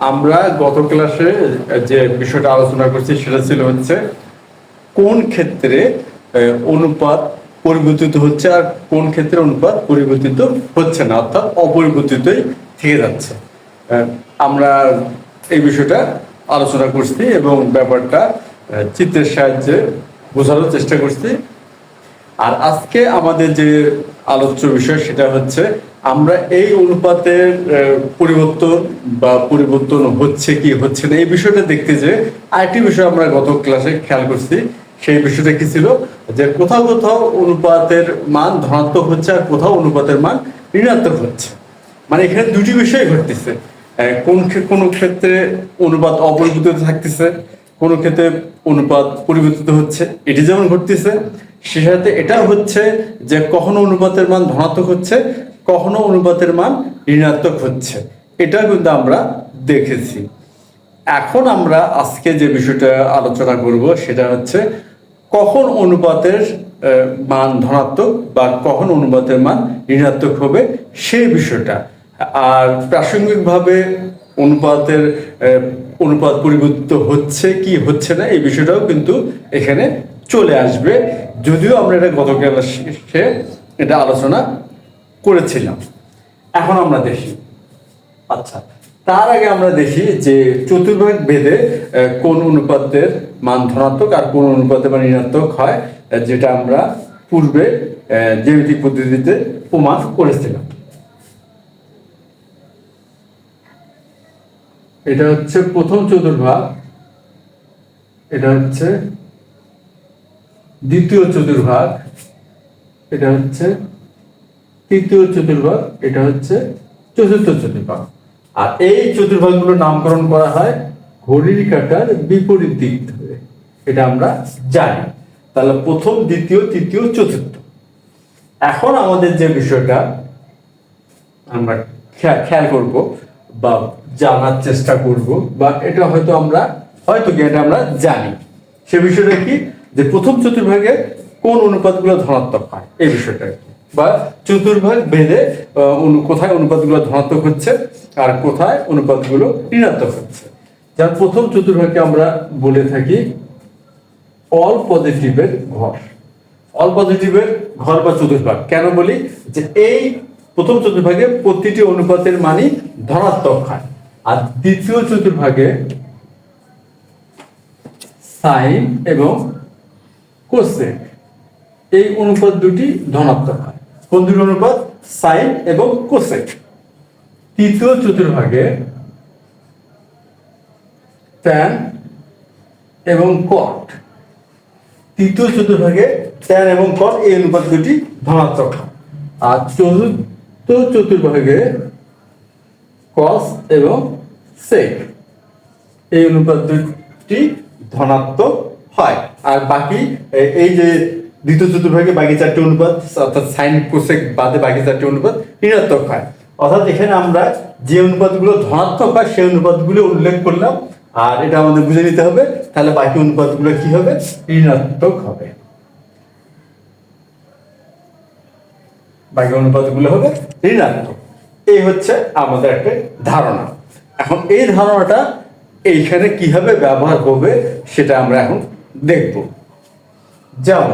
আমরা গত ক্লাসে যে বিষয়টা আলোচনা করছি সেটা ছিল হচ্ছে কোন ক্ষেত্রে অনুপাত পরিবর্তিত হচ্ছে আর কোন ক্ষেত্রে অনুপাত পরিবর্তিত হচ্ছে না, অর্থাৎ অপরিবর্তিতই থেকে যাচ্ছে। আমরা এই বিষয়টা আলোচনা করছি এবং ব্যাপারটা চিত্রের সাহায্যে বোঝানোর চেষ্টা করছি। আর আজকে আমাদের যে আলোচ্য বিষয় সেটা হচ্ছে আমরা এই অনুপাতের পরিবর্তন বা পরিবর্তন হচ্ছে কি হচ্ছে না, এই বিষয়টা দেখতে যে আরেকটি বিষয় আমরা গত ক্লাসে খেয়াল করছি, সেই বিষয়টা কি ছিল? যে কোথাও কোথাও অনুপাতের মান ধনাত্মক হচ্ছে আর কোথাও অনুপাতের মান ঋণাত্মক হচ্ছে। মানে এখানে দুটি বিষয় ঘটতেছে। কোন কোন ক্ষেত্রে অনুপাত অপরিবর্তিত থাকতেছে, কোন ক্ষেত্রে অনুপাত পরিবর্তিত হচ্ছে, এটি যেমন ঘটতেছে, সে সাথে এটা হচ্ছে যে কখনো অনুপাতের মান ধনাত্মক হচ্ছে কখনো অনুপাতের মান ঋণাত্মক হচ্ছে। এটা কিন্তু আমরা দেখেছি। এখন আমরা আজকে যে বিষয়টা আলোচনা করব, সেটা হচ্ছে কখন অনুপাতের মান ধনাত্মক বা কখন অনুপাতের মান ঋণাত্মক হবে সেই বিষয়টা। আর প্রাসঙ্গিকভাবে অনুপাতের অনুপাত পরিবর্তিত হচ্ছে কি হচ্ছে না, এই বিষয়টাও কিন্তু এখানে চলে আসবে। যদিও আমরা এটা গত ক্লাসে এটা আলোচনা করেছিলাম। এখন আমরা দেখি। আচ্ছা তার আগে আমরা দেখি যে চতুর্ভাগ ভেদে কোন অনুপাতের মান ধনাত্মক আর কোন অনুপাতের মান ঋণাত্মক হয় যেটা আমরা পূর্বে জ্যামিতিক পদ্ধতিতে প্রমাণ করেছিলাম। এটা হচ্ছে প্রথম চতুর্ভাগ। এটা হচ্ছে দ্বিতীয় চতুর্ভাগ। এটা হচ্ছে তৃতীয় চতুর্ভাগ, এটা হচ্ছে চতুর্থ চতুর্ভাগ। আর এই চতুর্ভাগগুলোর নামকরণ করা হয় ঘড়ির কাটার বিপরীত দিক ধরে। এটা আমরা জানি। তাহলে প্রথম, দ্বিতীয়, তৃতীয়, চতুর্থ। এখন আমাদের যে বিষয়টা আমরা খেয়াল করব বা জানার চেষ্টা করব বা এটা হয়তো আমরা, হয়তো এটা আমরা জানি। সে বিষয়টা কি? যে প্রথম চতুর্ভাগে কোন অনুপাতগুলো ধনাত্মক হয়? এই বিষয়টা বা চতুর্ভাগ ভেদে কোথায় অনুপাতগুলো ধনাত্মক হচ্ছে আর কোথায় অনুপাতগুলো ঋণাত্মক হচ্ছে। যার প্রথম চতুর্ভাগকে আমরা বলে থাকি অল পজিটিভের ঘর। অল পজিটিভের ঘর বা চতুর্ভাগ। কেন বলি? যে এই প্রথম চতুর্ভাগে প্রতিটি অনুপাতের মানই ধনাত্মক হয়। আর দ্বিতীয় চতুর্ভাগে সাইন এবং কোসেক এই অনুপাত দুটি ধনাত্মক হয়। কোন অনুপাত? সাইন এবং কোসেক। তৃতীয় চতুর্ভাগে ট্যান এবং কট তৃতীয় চতুর্ভাগে ট্যান এবং কট এই অনুপাত দুটি ধনাত্মক। আর চতুর্থ চতুর্ভাগে কস এবং সেক এই অনুপাত দুটি ধনাত্মক হয়। আর বাকি এই যে দ্বিতীয় চতুর্ভাগে বাকি চারটি অনুপাত, অর্থাৎ সাইন কোসেক বাদে বাকি চারটি অনুপাত ঋণাত্মক হয়। অর্থাৎ এখানে আমরা যে অনুপাতগুলো ধনাত্মক হয়, সেই অনুপাতগুলো উল্লেখ করলাম। আর এটা আমাদের বুঝে নিতে হবে, তাহলে বাকি অনুপাতগুলো কি হবে? ঋণাত্মক হবে। বাকি অনুপাতগুলো হবে ঋণাত্মক। এই হচ্ছে আমাদের একটা ধারণা। এখন এই ধারণাটা এইখানে কীভাবে ব্যবহার হবে সেটা আমরা এখন দেখব। যেমন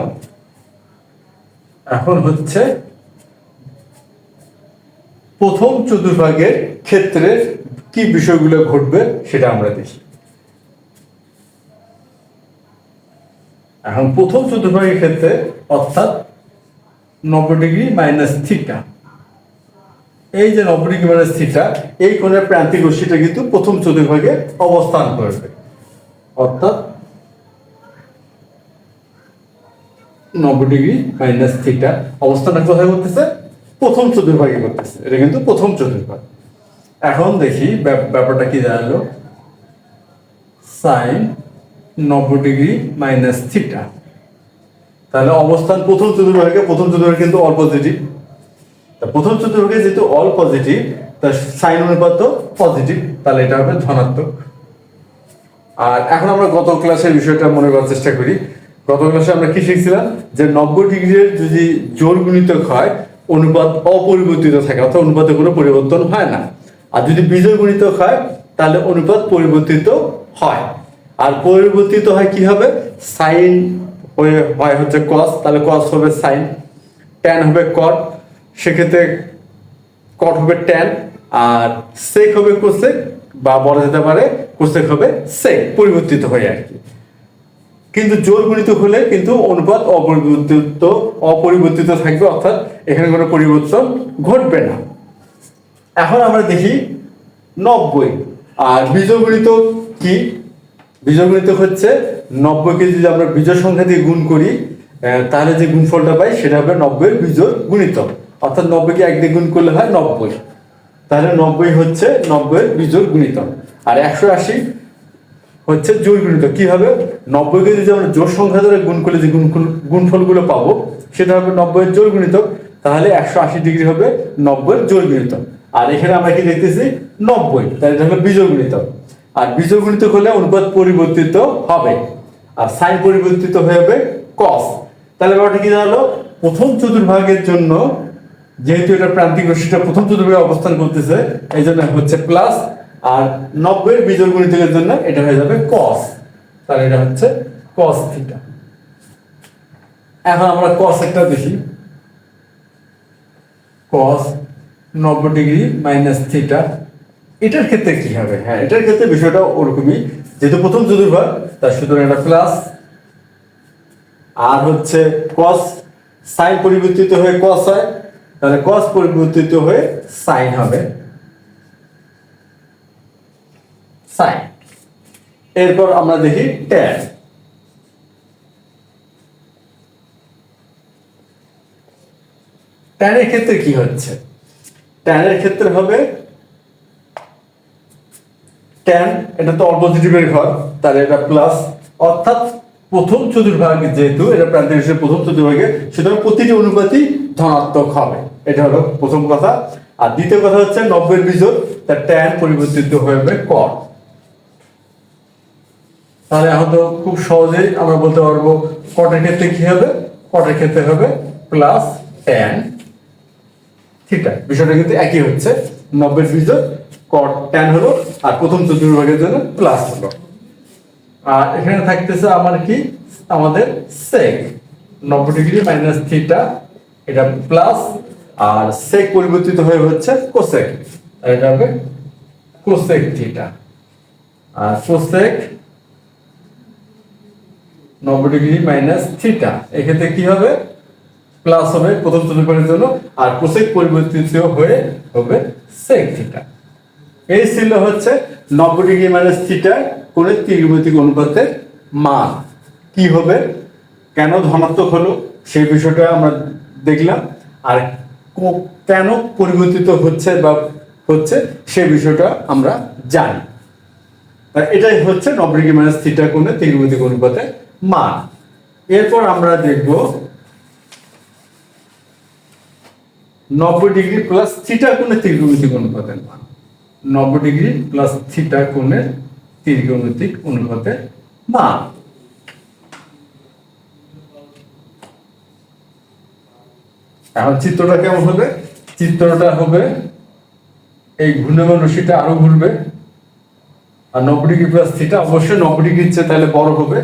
এখন হচ্ছে প্রথম চতুর্ভাগের ক্ষেত্রে কি বিষয়গুলো ঘটবে সেটা আমরা দেখি। এখন প্রথম চতুর্ভাগের ক্ষেত্রে অর্থাৎ নব্বই ডিগ্রি মাইনাস থিটা। এই যে নব্বই ডিগ্রি মাইনাস থিটা, এই কোণের প্রান্তিক রশ্মিটা কিন্তু প্রথম চতুর্ভাগে অবস্থান করবে। অর্থাৎ নব্বই ডিগ্রি মাইনাস থিটা অবস্থানটা কোথায় করতেছে প্রথম চতুর্ভাগে করতেছে। এটা কিন্তু প্রথম চতুর্ভাগ এখন দেখি ব্যাপ- ব্যাপারটা কি দাঁড়াল সাইন নব্বই ডিগ্রি মাইনাস থিটা। তাহলে অবস্থান প্রথম চতুর্ভাগে প্রথম চতুর্ভাগ কিন্তু অল পজিটিভ তা প্রথম চতুর্ভাগে যেহেতু অল পজিটিভ তার সাইন অনুপাত পজিটিভ তাহলে এটা হবে ধনাত্মক। আর এখন আমরা গত ক্লাসের বিষয়টা মনে করার চেষ্টা করি। গত ক্লাসে আমরা কি শিখছিলাম? যে নব্বই ডিগ্রির যদি জোর গুণিতক হয়, অনুপাত অপরিবর্তিত থাকে, অর্থাৎ অনুপাতে কোনো পরিবর্তন হয় না। আর যদি বিজয় গুণিতক হয়, তাহলে অনুপাত পরিবর্তিত হয়। আর পরিবর্তিত হয় কি হবে? সাইন হয়ে, হয় হচ্ছে কস তাহলে কস হবে সাইন ট্যান হবে কট সেক্ষেত্রে কট হবে ট্যান আর সেক হবে কোসেক বা বলা যেতে পারে কোসেক হবে সেক পরিবর্তিত হয়ে আর কি। কিন্তু জোর গণিত হলে কিন্তু অনুপাত অপরিবর্তিত অপরিবর্তিত থাকবে, অর্থাৎ এখানে কোনো পরিবর্তন ঘটবে না। এখন আমরা দেখি নব্বই। আর বীজগণিত কি? বীজগণিত হচ্ছে নব্বইকে যদি আমরা বীজ সংখ্যা দিয়ে গুণ করি তাহলে যে গুণফলটা পাই, সেটা হবে নব্বইয়ের বীজর গুণিত। অর্থাৎ নব্বইকে এক দিয়ে গুণ করলে হয় নব্বই। তাহলে নব্বই হচ্ছে নব্বইয়ের বীজর গুণিত। আর একশো আশি হচ্ছে জোর গুণিত কি হবে? নব্বইকে যদি আমরা জোর সংখ্যা ধরে গুণ করলে যে গুণফল গুণফলগুলো পাবো, সেটা হবে নব্বইয়ের জোর গুণিত তাহলে একশো আশি ডিগ্রি হবে নব্বইয়ের জোর গুণিত আর এখানে আমরা কি দেখতেছি? নব্বই, তাহলে এটা হলো বীজোর গুণিত আর বীজোর গুণিত হলে অনুপাত পরিবর্তিত হবে। আর সাইন পরিবর্তিত হয়ে হবে কস তাহলে ব্যাপারটা কি দাঁড়াল? প্রথম চতুর্ভাগের জন্য যেহেতু এটা প্রান্তিক রশ্মিটা প্রথম চতুর্ভাগে অবস্থান করতেছে, এই জন্য হচ্ছে প্লাস আর নব্বই বিজোড় গুণিতকের জন্য এটা হয়ে যাবে কস তাহলে এটা হচ্ছে কস থিটা এখন আমরা কস একটা দেখি। কস নব্বই ডিগ্রি মাইনাস থিটা এটার ক্ষেত্রে কি হবে? হ্যাঁ এটার ক্ষেত্রে বিষয়টা ওরকমই। যেহেতু প্রথম চতুর্ভাগ, তার সুতরাং এটা প্লাস আর হচ্ছে কস সাইন পরিবর্তিত হয়ে কস হয়, তাহলে কস পরিবর্তিত হয়ে সাইন হবে। সাইন এরপর আমরা দেখি ট্যান ট্যানের ক্ষেত্রে কি হচ্ছে? ট্যানের ক্ষেত্রে হবে ট্যান এটা তো অপোজিটিভের ঘর, তাহলে এটা প্লাস অর্থাৎ প্রথম চতুর্ভাগ যেহেতু, এটা প্রান্তিক হিসেবে প্রথম চতুর্ভাগে, সুতরাং প্রতিটি অনুপাতই ধনাত্মক হবে। এটা হলো প্রথম কথা। আর দ্বিতীয় কথা হচ্ছে নব্বই বিজোর তার ট্যান পরিবর্তিত হয়ে হবে কর তাহলে এখন তো খুব সহজেই আমরা বলতে পারব কটের ক্ষেত্রে কি হবে? কটের ক্ষেত্রে হবে প্লাস ট্যান থিটা বিষয়টা কিন্তু একই হচ্ছে। নব্বই বিজোর কট ট্যান হলো, আর প্রথম চতুর্ভাগের জন্য প্লাস হলো। আর এখানে থাকতেছে আমার কি? আমাদের সেক নব্বই ডিগ্রি মাইনাস থিটা এটা প্লাস আর সেক পরিবর্তিত হয়ে হচ্ছে কোসেক এটা হবে কোসেক থিটা আর কোসেক নব্বই ডিগ্রি মাইনাস থিটা এক্ষেত্রে কি হবে? প্লাস হবে প্রথম চতুর্ভাগের জন্য, আর কোসেক পরিবর্তিত হয়ে হবে সেক থিটা এই ছিল হচ্ছে নব্বই ডিগ্রি মাইনাস থিটা করে ত্রিভুতিক অনুপাতের মান। কি হবে? কেন ধনাত্মক হলো? সেই বিষয়টা আমরা দেখলাম। আর কেন পরিবর্তিত হচ্ছে বা হচ্ছে সেই বিষয়টা আমরা জানি। এটাই হচ্ছে নব্বই ডিগ্রি মাইনাস থিটা কোণে ত্রিভুতিক অনুপাতের মান। এরপর আমরা দেখব নব্বই ডিগ্রি প্লাস থিটা কোণে ত্রিভুতিক অনুপাতের মান। নব্বই ডিগ্রি প্লাস থিটা কোণের ত্রিকোণমিতিক অনুপাতের মান। এখন চিত্রটা কেমন হবে? চিত্রটা হবে এই ঘূর্ণমান রশিটা আরও ঘুরবে। আর নব্বই ডিগ্রি প্লাস থিটা অবশ্যই নব্বই ডিগ্রির চেয়ে তাহলে বড় হবে।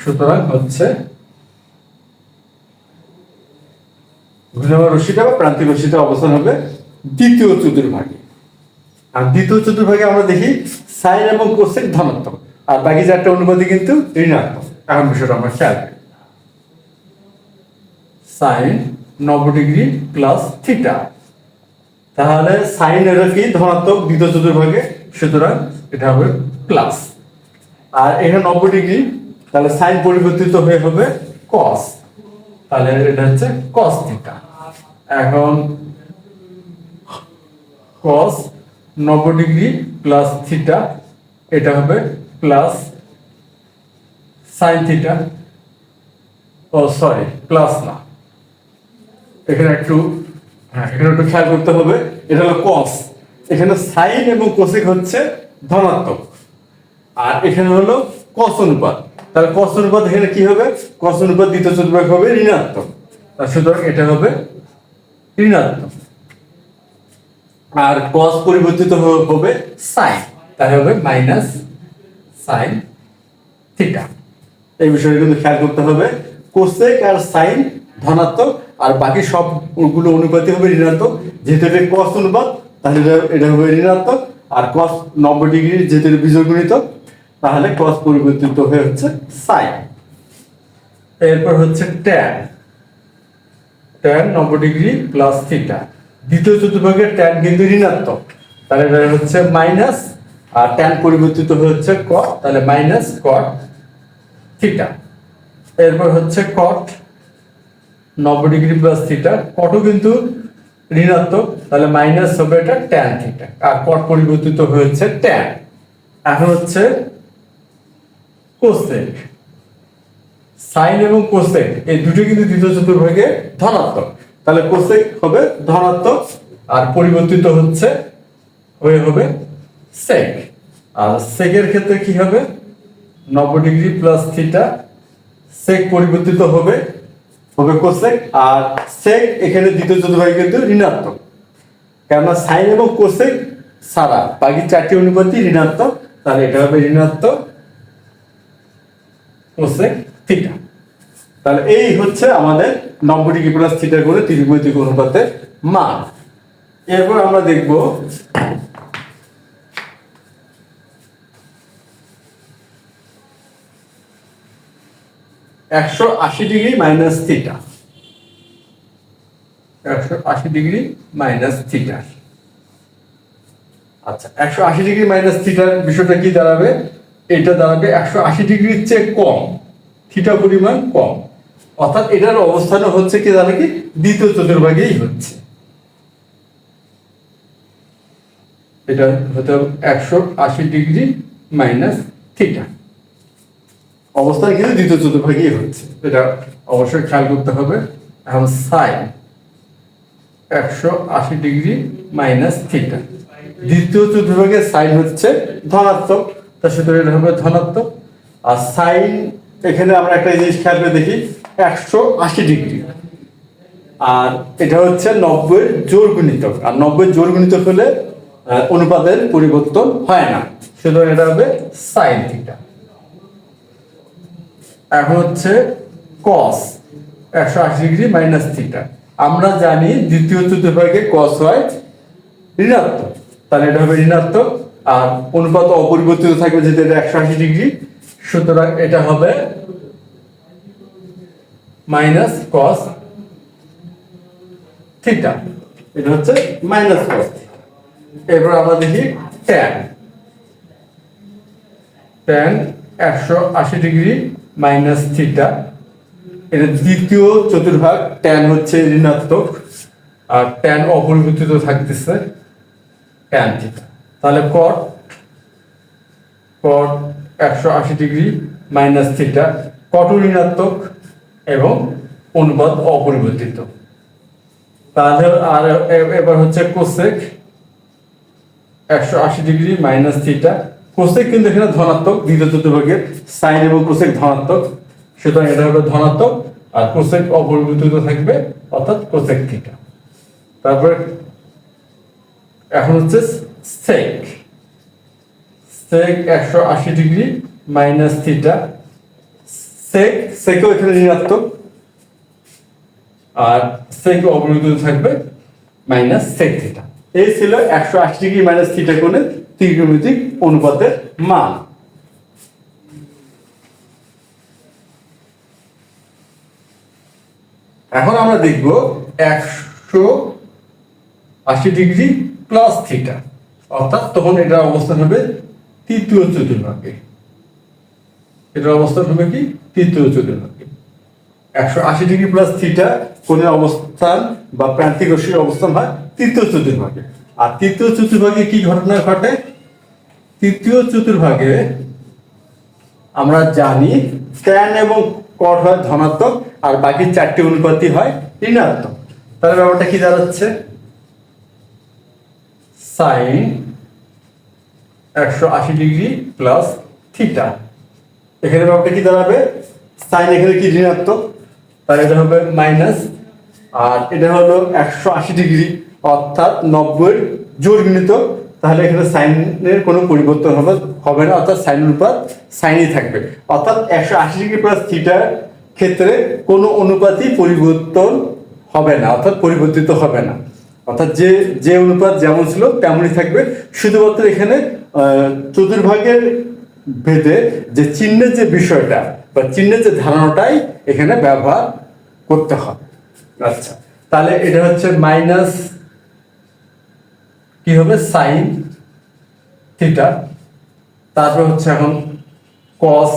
সুতরাং হচ্ছে ঘূর্ণমান রশিটা বা প্রান্তিক রশিটা অবস্থান হবে দ্বিতীয় চতুর্ভাগে। আর দ্বিতীয় চতুর্ভাগে আমরা দেখি সাইন এবং কোসেক ধনাত্মক। আর বাকি চারটা অনুপাতি কিন্তু ঋণাত্মক। এখন বিষয়টা আমরা খেয়াল করি। সাইন নব্বই ডিগ্রি প্লাস থিটা। তাহলে সাইন এর কি? ধনাত্মক দ্বিতীয় চতুর্ভাগে। সুতরাং এটা হবে প্লাস। আর এখানে নব্বই ডিগ্রি তাহলে সাইন পরিবর্তিত হয়ে হবে কস তাহলে এটা হচ্ছে কস থিটা এখন কস নব্বই ডিগ্রি প্লাস থিটা এটা হবে প্লাস সাইন থিটা ও সরি প্লাস না। এখানে একটু হ্যাঁ এখানে একটু খেয়াল করতে হবে। এটা হলো কস এখানে সাইন এবং কোসেক হচ্ছে ধনাত্মক। আর এখানে হলো কস অনুপাত। তাহলে কস অনুপাত এখানে কি হবে? কস অনুপাত দ্বিতীয় চতুর্ভাগ হবে ঋণাত্মক। সুতরাং এটা হবে ঋণাত্মক। আর কস পরিবর্তিত হবে সাইন তাহলে হবে মাইনাস সাইন থিটা এই বিষয়ে কিন্তু খেয়াল করতে হবে। কোসেক আর সাইন ধনাত্মক, আর বাকি সবগুলো অনুপাতই হবে ঋণাত্মক। যেহেতু এটা কস অনুপাত, তাহলে এটা এটা হবে ঋণাত্মক। আর কস নব্বই ডিগ্রি, যেহেতু এটা বীজগণিত তাহলে কস পরিবর্তিত হয়ে হচ্ছে সাইন এরপর হচ্ছে ট্যান ট্যান নব্বই ডিগ্রি প্লাস থিটা দ্বিতীয় চতুর্ভাগের ট্যান কিন্তু ঋণাত্মক। তাহলে হচ্ছে মাইনাস আর ট্যান পরিবর্তিত হয়ে হচ্ছে কট তাহলে মাইনাস কট থিটা এরপর হচ্ছে কট নব্বই ডিগ্রি প্লাস থিটা কটও কিন্তু ঋণাত্মক, তাহলে মাইনাস হবে এটা ট্যান থিটা আর কট পরিবর্তিত হয়েছে ট্যান এখন হচ্ছে কোসেক। সাইন এবং কোসেক, এই দুটো কিন্তু দ্বিতীয় চতুর্ভাগে ধনাত্মক। তাহলে কোসেক হবে ধনাত্মক আর পরিবর্তিত হচ্ছে হয়ে হবে সেক আর সেকের ক্ষেত্রে কি হবে? নব্বই ডিগ্রি প্লাস থিটা সেক পরিবর্তিত হবে হবে কোসেক। আর সেক এখানে দ্বিতীয় চতুর্ভাগে কিন্তু ঋণাত্মক। কেননা সাইন এবং কোসেক ছাড়া বাকি চারটি অনুপাতই ঋণাত্মক, তাহলে এটা হবে ঋণাত্মক। Cosec theta. তাহলে এই হচ্ছে আমাদের নব্বই ডিগ্রি প্লাস থিটা করে ত্রিভুমিতিক অনুপাতের মান। এরপর আমরা দেখব একশো আশি ডিগ্রি মাইনাস থিটা। একশো আশি ডিগ্রি মাইনাস থিটা। আচ্ছা একশো আশি ডিগ্রি মাইনাস থিটার বিষয়টা কি দাঁড়াবে? এটা দাঁড়াবে একশো আশি ডিগ্রির চেয়ে কম, থিটা পরিমাণ কম। অর্থাৎ এটার অবস্থান হচ্ছে কি জানে কি? দ্বিতীয় চতুর্ভাগেই হচ্ছে। এটা হতে হবে একশো আশি ডিগ্রি মাইনাস থিটা। অবস্থান কিন্তু দ্বিতীয় চতুর্ভাগেই হচ্ছে। এটা অবশ্যই খেয়াল করতে হবে। এখন সাইন, একশো আশি ডিগ্রি মাইনাস থিটা। দ্বিতীয় চতুর্ভাগের সাইন হচ্ছে ধনাত্মক। তার সাথে এটা হবে ধনাত্মক। আর সাইন, এখানে আমরা একটা জিনিস খেয়াল করে দেখি, একশো আশি ডিগ্রি। আর এটা হচ্ছে নব্বই জোর গুণিতক। আর নব্বই জোর গুণিতক হলে অনুপাতের পরিবর্তন হয় না। সুতরাং এটা হবে সাইন থিটা। এখন হচ্ছে কস একশো আশি ডিগ্রি মাইনাস থিটা। আমরা জানি দ্বিতীয় চতুর্ভাগে কস হয় ঋণাত্মক। তাহলে এটা হবে ঋণাত্মক আর অনুপাত অপরিবর্তিত থাকবে যেহেতু এটা একশো আশি ডিগ্রি, সুতরাং এটা হবে মাইনাস কস থিটা এটা হচ্ছে মাইনাস কস এরপর আমরা দেখি ট্যান ট্যান একশো আশি ডিগ্রি মাইনাস থিটা এটা দ্বিতীয় চতুর্ভাগ ট্যান হচ্ছে ঋণাত্মক, আর ট্যান অপরিবর্তিত থাকতেছে ট্যান থিটা তাহলে কট কট একশো আশি ডিগ্রি মাইনাস থিটা কট ঋণাত্মক এবং অনুপাত অপরিবর্তিত। তাহলে আর এবার হচ্ছে কোসেক একশো আশি ডিগ্রি মাইনাস থিটা কোসেক কিন্তু এখানে ধনাত্মক, দ্বিতীয় চতুর্ভাগের সাইন এবং কোসেক ধনাত্মক, সুতরাং এটা হবে ধনাত্মক আর কোসেক অপরিবর্তিত থাকবে, অর্থাৎ কোসেক থিটা তারপরে এখন হচ্ছে সেক একশো আশি ডিগ্রি মাইনাস থিটা। সেক সেকও এখানে ঋণাত্মক। আর সেক অপরিবর্তিত থাকবে মাইনাস সেক থিটা। এই ছিল একশো আশি ডিগ্রি মাইনাস থিটা কোণের ত্রিকোণমিতিক অনুপাতের মান। এখন আমরা দেখব একশো আশি ডিগ্রি প্লাস থিটা। অর্থাৎ তখন এটার অবস্থান হবে তৃতীয় চতুর্ভাগে। এটার অবস্থান হবে কি? তৃতীয় চতুর্ভাগে। একশো আশি ডিগ্রি প্লাস থিটা কোণের অবস্থান বা প্রান্তিক রশ্মির অবস্থান হয় তৃতীয় চতুর্ভাগে। আর তৃতীয় চতুর্ভাগে কি ঘটনা ঘটে? তৃতীয় চতুর্ভাগে আমরা জানি ট্যান এবং কট হয় ধনাত্মক আর বাকি চারটি অনুপাতই হয় ঋণাত্মক। তাহলে ব্যাপারটা কি দাঁড়াচ্ছে? সাইন একশো আশি ডিগ্রি প্লাস থিটা। এখানে ব্যাপারটা কি দাঁড়াবে? সাইন এখানে কি ঋণাত্মক? তাহলে এটা হবে মাইনাস, আর এটা হলো একশো আশি ডিগ্রি, অর্থাৎ নব্বই জোর গুণিত তাহলে এখানে সাইনের কোনো পরিবর্তন হবে হবে না, অর্থাৎ সাইন অনুপাত সাইনই থাকবে। অর্থাৎ একশো আশি ডিগ্রি প্লাস থিটার ক্ষেত্রে কোনো অনুপাতই পরিবর্তন হবে না, অর্থাৎ পরিবর্তিত হবে না। অর্থাৎ যে যে অনুপাত যেমন ছিল তেমনই থাকবে। শুধুমাত্র এখানে চতুর্ভাগের ভেদে যে চিহ্নের যে বিষয়টা বা চিহ্নের যে ধারণাটাই এখানে ব্যবহার করতে হবে আচ্ছা তাহলে এটা হচ্ছে মাইনাস কি হবে? Sine theta. তারপর হচ্ছে এখন কস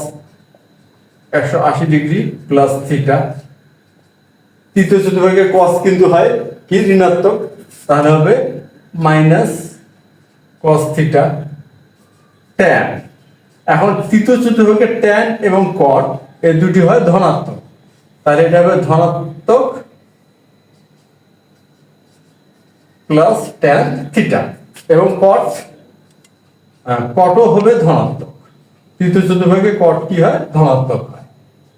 একশো আশি ডিগ্রি প্লাস থিটা। তৃতীয় চতুর্ভাগের কস কিন্তু হয় কি? ঋণাত্মক। তাহলে হবে মাইনাস কস থিটা ট্যান এখন তৃতীয় চতুর্ভাগের ট্যান এবং কট এই দুটি হয় ধনাত্মক। তাহলে এটা হবে ধনাত্মক প্লাস ট্যান থিটা এবং কট কটও হবে ধনাত্মক। তৃতীয় চতুর্ভাগে কট কি হয়? ধনাত্মক হয়।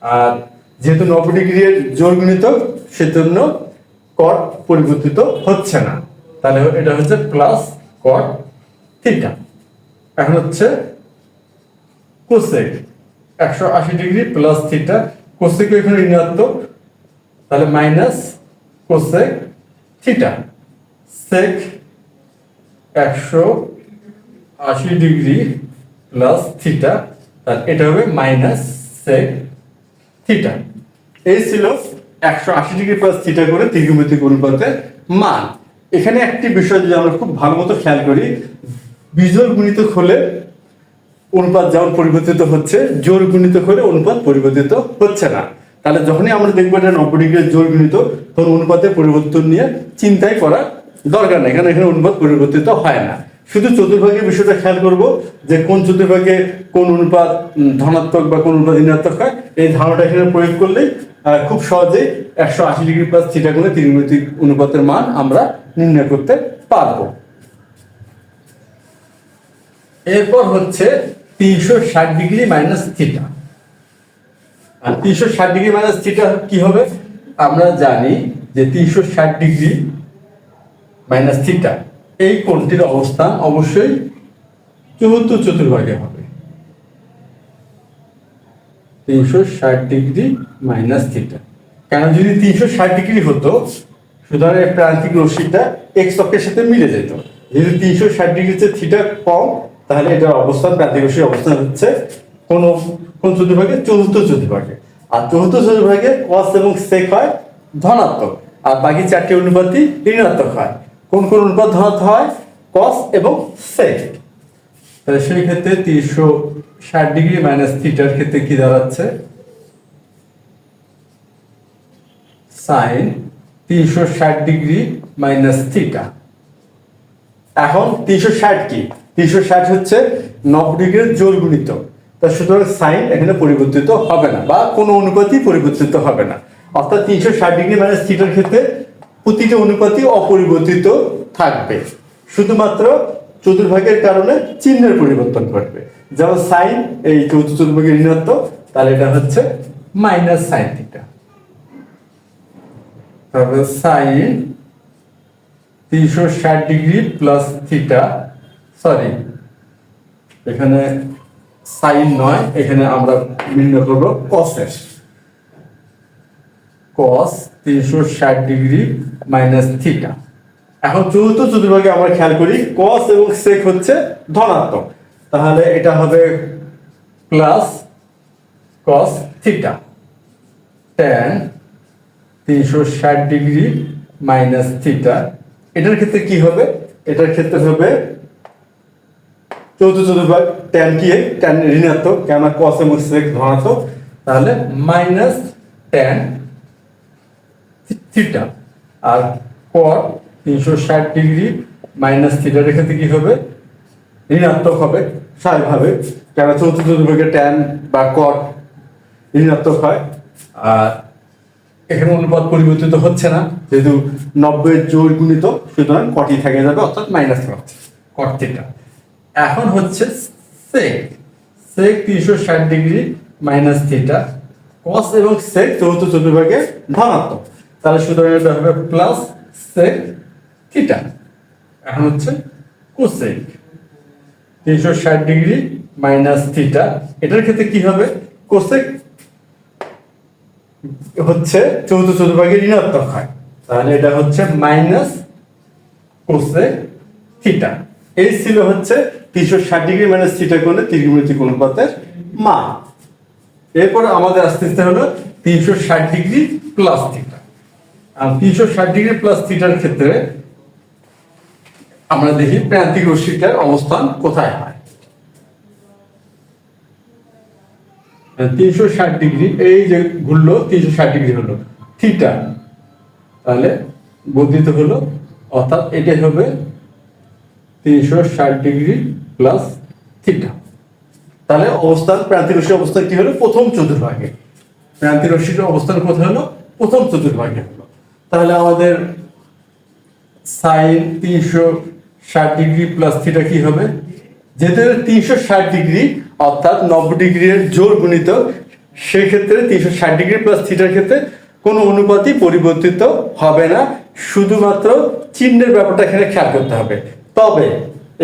আর যেহেতু নব্বই ডিগ্রির জোর গুণিতক সেজন্য কট পরিবর্তিত হচ্ছে না। তাহলে এটা হচ্ছে প্লাস কট থিটা এখন হচ্ছে কোসেক একশো আশি ডিগ্রি প্লাস থিটা কোসেক এখানে ঋণাত্মক। তাহলে মাইনাস কোসেক থিটা সেক একশো আশি ডিগ্রি প্লাস থিটা তাহলে এটা হবে মাইনাস সেক থিটা এই ছিল একশো আশি ডিগ্রি প্লাস থিটা করে ত্রিকোণমিতিক অনুপাতে মান। এখানে একটি বিষয় যদি আমরা খুব ভালো মতো খেয়াল করি, বিজোড় গুণিত হলে অনুপাত যেমন পরিবর্তিত হচ্ছে জোর গুণিত হলে অনুপাত পরিবর্তিত হচ্ছে না। তাহলে যখনই আমরা দেখব এটা নব্বই ডিগ্রির জোর গুণিত, তখন অনুপাতের পরিবর্তন নিয়ে চিন্তাই করা দরকার নেই, কারণ এখানে অনুপাত পরিবর্তিত হয় না। শুধু চতুর্ভাগের বিষয়টা খেয়াল করব যে কোন চতুর্ভাগে কোন অনুপাত ধনাত্মক বা কোন অনুপাত ঋণাত্মক হয়, এই ধারণাটা এখানে প্রয়োগ করলেই খুব সহজেই একশো আশি ডিগ্রি প্লাস থিটা গুণে ত্রিমূর্তিক অনুপাতের মান আমরা নির্ণয় করতে পারব। এরপর হচ্ছে তিনশো ষাট ডিগ্রি মাইনাস থিটা আর তিনশো ষাট ডিগ্রি মাইনাস থিটা কি হবে? আমরা জানি যে তিনশো ষাট ডিগ্রি মাইনাস থিটা এই কোণটির অবস্থান অবশ্যই চতুর্থ চতুর্ভাগে হবে। তিনশো ষাট ডিগ্রি মাইনাস থিটা। কেন যদি তিনশো ষাট ডিগ্রি হতো, সুতরাং এই প্রান্তিক রশ্মিটা এক্স অক্ষের সাথে মিলে যেত। যেহেতু তিনশো ষাট ডিগ্রিতে থিটা কম, তাহলে এটার অবস্থান, প্রান্তিক রশ্মির অবস্থান হচ্ছে কোন কোন চতুর্ভাগে চতুর্থ চতুর্ভাগে। আর চতুর্থ চতুর্ভাগে কস এবং সেক হয় ধনাত্মক, আর বাকি চারটি অনুপাতই ঋণাত্মক হয়। কোন কোন অনুপাত ধনাত্মক হয়? কস এবং সেক তাহলে সেই ক্ষেত্রে তিনশো ষাট ডিগ্রি মাইনাস থিটার ক্ষেত্রে কি দাঁড়াচ্ছে? সাইন তিনশো ষাট ডিগ্রি মাইনাস থিটা এখন তিনশো ষাট কি? তিনশো ষাট হচ্ছে নব্বই ডিগ্রির জোর গুণিত। তা সুতরাং সাইন এখানে পরিবর্তিত হবে না, বা কোনো অনুপাতই পরিবর্তিত হবে না। অর্থাৎ তিনশো ষাট ডিগ্রি মাইনাস থিটার ক্ষেত্রে প্রতিটি অনুপাতই অপরিবর্তিত থাকবে। শুধুমাত্র চতুর্ভাগের কারণে চিহ্নের পরিবর্তন ঘটবে। যেমন সাইন এই চতুর্ভাগের ঋণাত্মক, তাহলে এটা হচ্ছে মাইনাস সাইন থিটা তারপরে সাইন তিনশো ষাট ডিগ্রি প্লাস থিটা সরি এখানে সাইন নয়, এখানে আমরা নির্ণয় করব কসের কস তিনশো ষাট ডিগ্রি মাইনাস থিটা এখন চতুর্থ চতুর্ভাগে আমরা খেয়াল করি কস এবং সেক হচ্ছে ধনাত্মক। তাহলে এটা হবে প্লাস কস থিটা ট্যান তিনশো ষাট ডিগ্রি মাইনাস থিটা এটার ক্ষেত্রে কি হবে? এটার ক্ষেত্রে হবে চৌদ্দ চতুর্ভাগ ট্যান কি? ট্যান ঋণাত্মক। কেন কস এবং সেক ধনাত্মক? তাহলে মাইনাস ট্যান থিটা আর কট তিনশো ষাট ডিগ্রি মাইনাস থিটার ক্ষেত্রে কি হবে? ঋণাত্মক হবে, স্বাভাবিকভাবে। কেন? চৌদ্দ চতুর্ভাগে ট্যান বা কট ঋণাত্মক হয়। আর এখানে অনুপাত পরিবর্তিত হচ্ছে না, যেহেতু নব্বই জোর গুণিত, সুতরাং কটি থেকে যাবে, অর্থাৎ মাইনাস কট থিটা এখন হচ্ছে সেক সেক তিনশো ষাট ডিগ্রি মাইনাস থিটা কস এবং সেক চতুর্থ চতুর্ভাগে ধনাত্মক। তাহলে সুতরাং এটা হবে প্লাস সেক থিটা এখন হচ্ছে কোসেক তিনশো ষাট ডিগ্রি মাইনাস থিটা। এটার ক্ষেত্রে কি হবে? কোসেক হচ্ছে চৌদ্দ চতুর্ভাগে ঋণাত্মক হয়। তাহলে এটা হচ্ছে মাইনাস কোসেক থিটা। এই ছিল হচ্ছে তিনশো ষাট ডিগ্রি মাইনাস থিটা করলে ত্রিকোণমিতিক অনুপাতের মান। এরপর আমাদের আস্তে আস্তে হলো তিনশো ষাট ডিগ্রি প্লাস থিটা। আর তিনশো ষাট ডিগ্রি প্লাস থিটার ক্ষেত্রে আমরা দেখি প্রান্তিক রশ্মিটার অবস্থান কোথায় হয়। তিনশো ষাট ডিগ্রি, এই যে ঘুরলো তিনশো ষাট ডিগ্রি হলো। থিটা, তাহলে বর্ধিত হলো, অর্থাৎ এটাই হবে তিনশো ষাট ডিগ্রি প্লাস থিটা। তাহলে অবস্থান, প্রান্তিক রশ্মির অবস্থান কি হলো? প্রথম চতুর্ভাগে। প্রান্তিক রশ্মিটার অবস্থান কোথায় হলো? প্রথম চতুর্ভাগে হলো। তাহলে আমাদের সাইন তিনশো ষাট ডিগ্রি প্লাস থিটা কি হবে? যেহেতু তিনশো ষাট ডিগ্রি, অর্থাৎ নব্বই ডিগ্রির জোর গুণিত সেক্ষেত্রে তিনশো ষাট ডিগ্রি প্লাস থিটার ক্ষেত্রে কোনো অনুপাতই পরিবর্তিত হবে না। শুধুমাত্র চিহ্নের ব্যাপারটা এখানে খেয়াল করতে হবে। তবে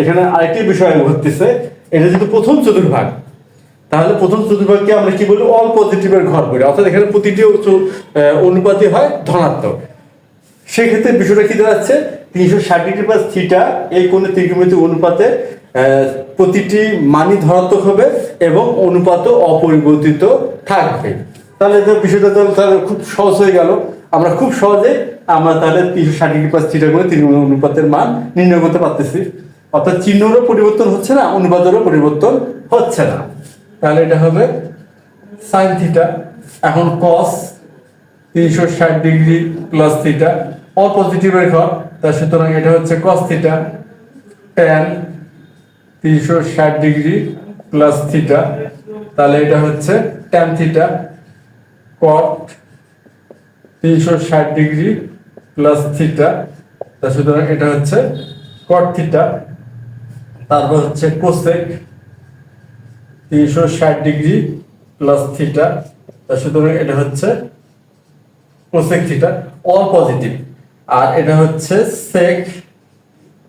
এখানে আরেকটি বিষয় ঘটতেছে, এটা যেহেতু প্রথম চতুর্ভাগ, তাহলে প্রথম চতুর্ভাগকে আমরা কি বলি? অল পজিটিভের ঘর বলি। অর্থাৎ এখানে প্রতিটি অনুপাতই হয় ধনাত্মক। সেক্ষেত্রে বিষয়টা কি দাঁড়াচ্ছে তিনশো ষাট ডিগ্রি প্লাস থিটা এই কোন ত্রিকোণমিতিক অনুপাতে প্রতিটি মানই ধনাত্মক হবে এবং অনুপাত অপরিবর্তিত থাকবে। তাহলে যে বিষয়টা তো তাহলে খুব সহজ হয়ে গেল। আমরা খুব সহজে আমরা তাহলে তিনশো ষাট ডিগ্রি প্লাস থিটা করে ত্রিকোণ অনুপাতের মান নির্ণয় করতে পারতেছি। অর্থাৎ চিহ্নেরও পরিবর্তন হচ্ছে না, অনুপাতেরও পরিবর্তন হচ্ছে না। তাহলে এটা হবে সাইন থিটা এখন কস তিনশো ষাট ডিগ্রি প্লাস থিটা অপজিটিভের ঘর তা সুতরাং এটা হচ্ছে কস থিটা ট্যান তিনশো ষাট ডিগ্রি প্লাস থিটা তাহলে এটা হচ্ছে ট্যান থিটা কট তিনশো ষাট ডিগ্রি প্লাস থিটা তা সুতরাং এটা হচ্ছে কট থিটা তারপর হচ্ছে কোসেক তিনশো ষাট ডিগ্রি প্লাস থিটা তা সুতরাং এটা হচ্ছে কোসেক থিটা অল পজিটিভ আর এটা হচ্ছে সেক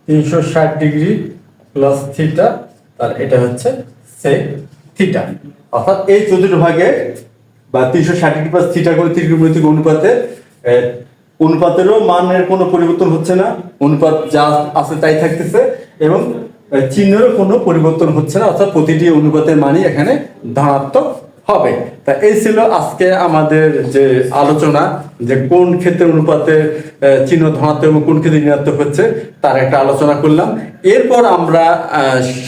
তিনশো ষাট ডিগ্রি প্লাস থিটা আর এটা হচ্ছে সেক থিটা অর্থাৎ এই চতুর্ভাগে বা তিনশো ষাট ডিগ্রি প্লাস থিটা করে ত্রিকোণমিতিক অনুপাতে অনুপাতেরও মানের কোনো পরিবর্তন হচ্ছে না। অনুপাত যা আছে তাই থাকতেছে এবং চিহ্নেরও কোনো পরিবর্তন হচ্ছে না। অর্থাৎ প্রতিটি অনুপাতের মানই এখানে ধনাত্মক হবে। তা এই ছিল আজকে আমাদের যে আলোচনা, যে কোন ক্ষেত্রে অনুপাতে চিহ্ন ধনাত্মক এবং কোন ক্ষেত্রে ঋণাত্মক হচ্ছে, তার একটা আলোচনা করলাম। এরপর আমরা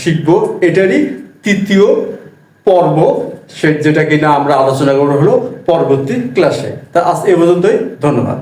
শিখব এটারই তৃতীয় পর্ব, সে যেটা কিনা আমরা আলোচনা করব হলো পরবর্তী ক্লাসে তা আজ এ পর্যন্তই, ধন্যবাদ।